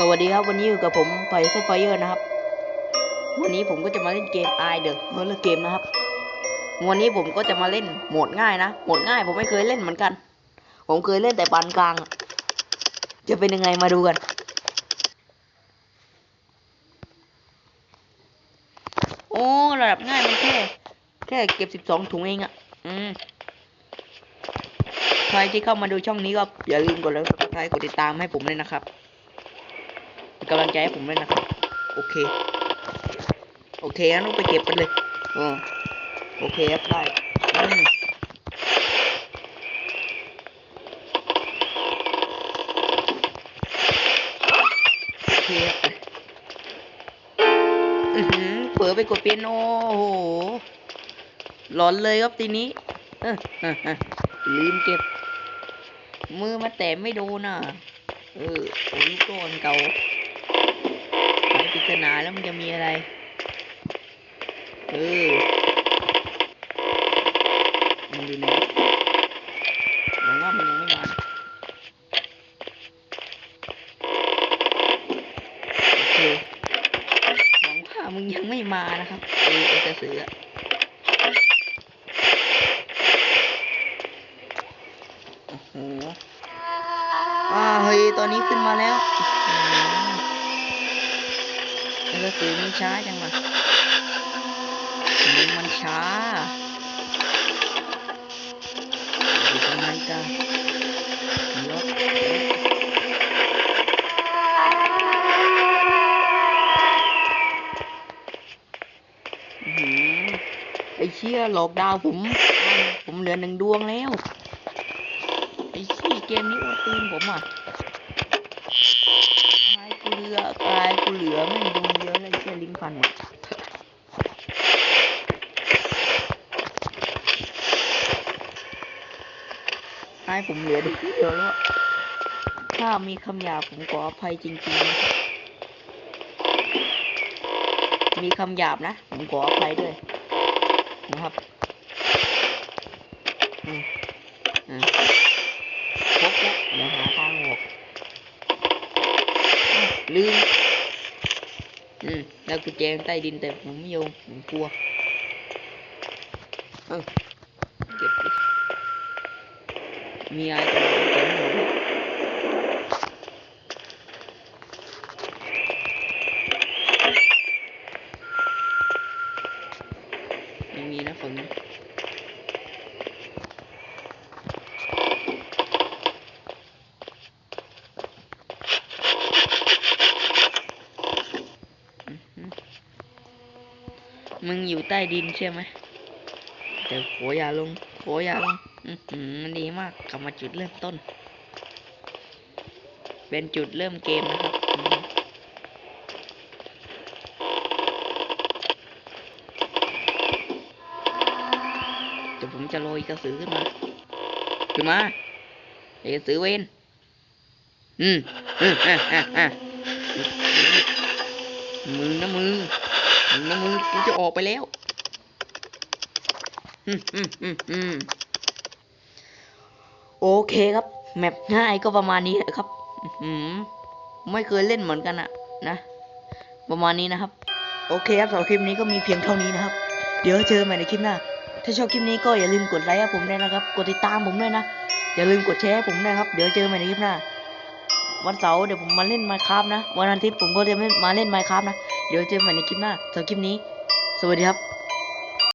สวัสดีครับวันนี้อยู่กับผมไฟเซฟเยอร์นะครับ วันนี้ผมก็จะมาเล่นเกม i เดอะเฮอร์เกมนะครับ วันนี้ผมก็จะมาเล่นโหมดง่ายนะโหมดง่ายผมไม่เคยเล่นเหมือนกัน ผมเคยเล่นแต่ปานกลาง จะเป็นยังไงมาดูกัน โอ้ระดับง่ายมันแค่แค่เก็บสิบสองถุงเองอะอืมใครที่เข้ามาดูช่องนี้ก็อย่าลืมกดไลค์กดติดตามกดติดตามให้ผมด้วยนะครับ กำลังใจให้ผมด้วยนะครับ โอเค โอเคงั้นต้องไปเก็บกันเลยอ๋อโอเคครับได้อืมโอเคอือหือเปิดไปกดเปียโนโอ้โหหลอนเลยครับทีนี้เออลืมเก็บ มือมาแตะไม่โดนอะ เออโอ้ลูกก้อนเก่า แล้วมันจะมีอะไร เออมันดูนะหวังว่ามันยังไม่มาโอเคหวังว่ามึงยังไม่มานะครับ เออไอ้กระสือโอ้โหอ่าเฮ้ยตอนนี้ขึ้นมาแล้ว มันก็คือมันช้าจังวะมันมันช้าอยู่ตรงนั้นกันยกไอ้เชี่ยหลอกดาวผม ผมเหลือหนึ่งดวงแล้ว ไอ้ชี้ยเกมนี้อดตีนผมอะกายกูเหลือกายกูเหลือไม่ ฟันหมดกายผมเหลือดเดียวแล้วถ้ามีคำหยาบผมขออภัยจริงๆนะครับมีคำหยาบนะ ผมขออภัยด้วย นะครับอืมอืมครบแล้วเดี๋ยวหาทางออกลืม แล้วกุญแจใต้ดินแต่ผมไม่โยงผมกลัวเออเก็บมีอะไรตรงนี้เก็บหมดมีนะฝน มึงอยู่ใต้ดินใช่ไหมแต่โขอย่าลงโขอย่าลงอือหือมันดีมากกลับมาจุดเริ่มต้น เป็นจุดเริ่มเกมนะครับเดี๋ยวผมจะโรยกระสือขึ้นมาขึ้นมาไอ้กระสือเวนอืมอืมอะอะอะมึงนะมึง มึงนะมึงกูจะออกไปแล้วอืมอืมอืมอืมโอเคครับ แมปง่ายก็ประมาณนี้นะครับอื้อหือไม่เคยเล่นเหมือนกันอะนะ ประมาณนี้นะครับ โอเคครับสำหรับคลิปนี้ก็มีเพียงเท่านี้นะครับ เดี๋ยวเจอใหม่ในคลิปหน้า ถ้าชอบคลิปนี้ก็อย่าลืมกดไลค์ให้ผมด้วยนะครับ กดติดตามผมด้วยนะ อย่าลืมกดแชร์ให้ผมด้วยครับ เดี๋ยวเจอใหม่ในคลิปหน้า วันเสาร์เดี๋ยวผมมาเล่นไมค์ครับนะ วันอาทิตย์ผมก็จะมาเล่นไมค์ครับนะ เดี๋ยวเจอกันใหม่ในคลิปหน้าสำหรับคลิปนี้ สวัสดีครับ